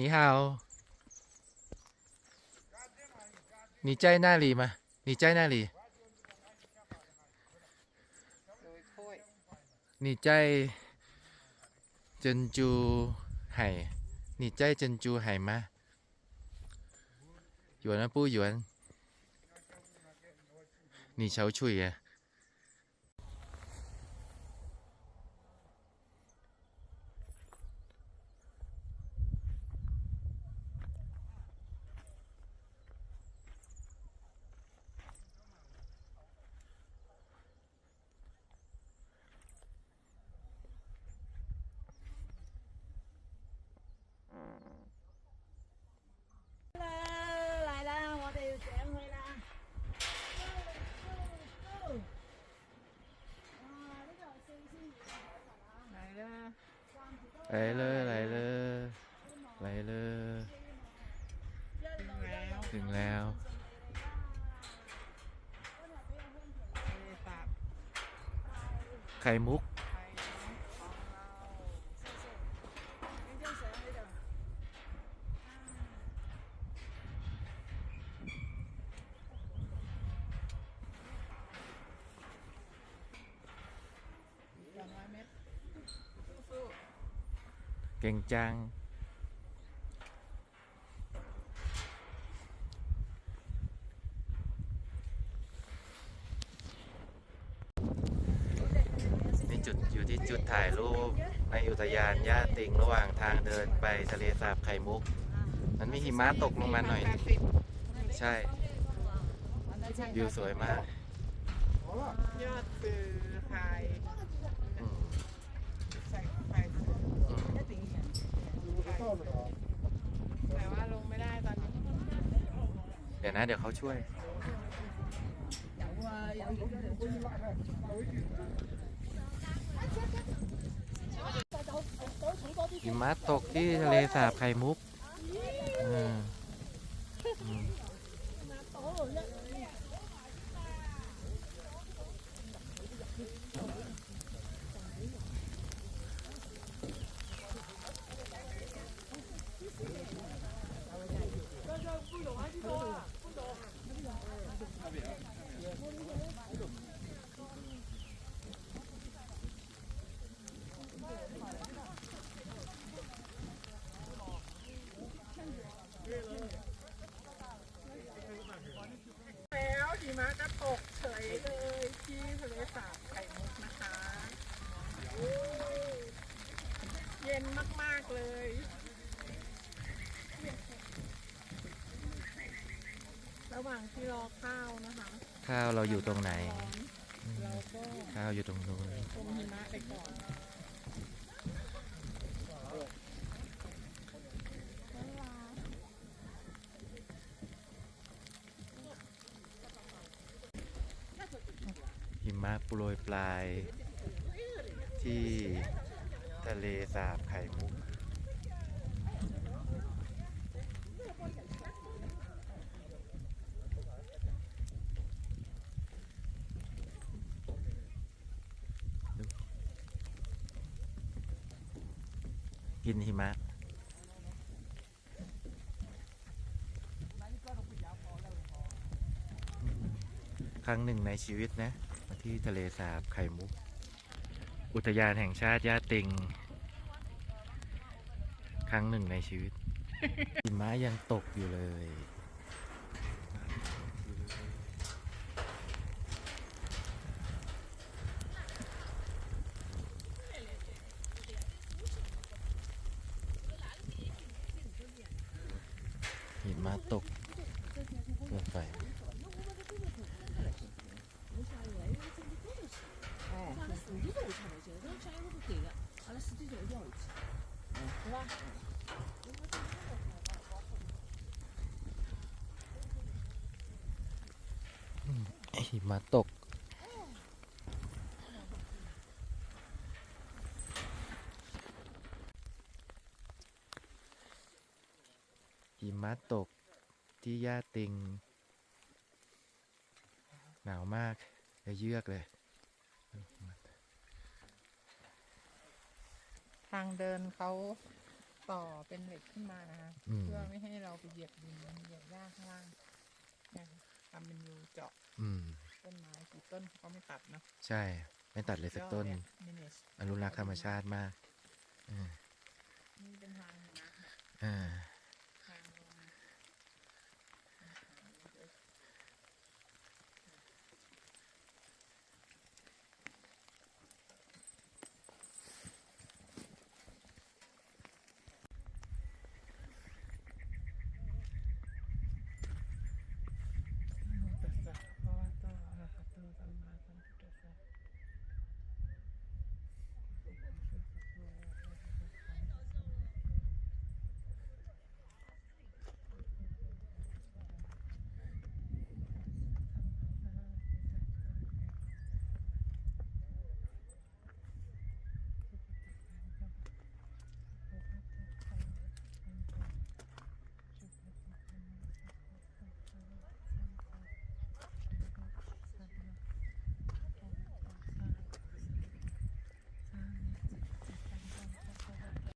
หนีฮาวหนีใจหน้าลีมาหนีใจหน้าลีหนีใจเจนจูไห่หนีใจเจนจูไห่มาหยวนนะปู้หยวนหนีเฉาชุยอะ ไหลเลยไหลเลยไหลเลยถึงแล้วไข่มุก เก่งจัง นี่จุดอยู่ที่จุดถ่ายรูป ในอุทยานย่าติงระหว่างทางเดินไปทะเลสาบไข่มุก มันมีหิมะตกลงมาหน่อย ใช่วิวสวยมากยอดคือไข่ อืม ใส่ไข่เสือ อืม แต่ว่าลงไม่ได้ตอนนี้เดี๋ยวนะ เดี๋ยวเขาช่วย หิมะตกที่ทะเลสาบไข่มุก อืมอืม แล้วหิมะก็ตกเฉยเลยที่ทะเลสาบไข่มุกนะคะ เย็นมาก ๆ เลย ระหว่างที่รอข้าวนะคะ ข้าวเราอยู่ตรงไหน เราก็ข้าวอยู่ตรงนู้นชมหิมะไปก่อนหิมะโปรยปลาย ที่ทะเลสาบไข่มุก กินหิมะ ครั้งหนึ่งในชีวิตนะ มาที่ทะเลสาบไข่มุก อุทยานแห่งชาติย่าติง ครั้งหนึ่งในชีวิตหิมะยังตกอยู่เลย หิมะตกเกินไป หิมะตก หิมะตกที่ย่าติง หนาวมากจะเยือกเลย ทางเดินเขาต่อเป็นเหล็กขึ้นมานะคะอืมเพื่อไม่ให้เราไปเหยียบดินเหยียบหญ้าข้างล่างนะคะ ทำเป็นรูเจาะอืม ต้นไม้กี่ต้นเขาก็ไม่ตัดเนาะใช่ ไม่ตัดเลยสักต้น ยอดเย manage อนุรักษ์ธรรมชาติมากอ่านี่เป็นทางนะ อ่า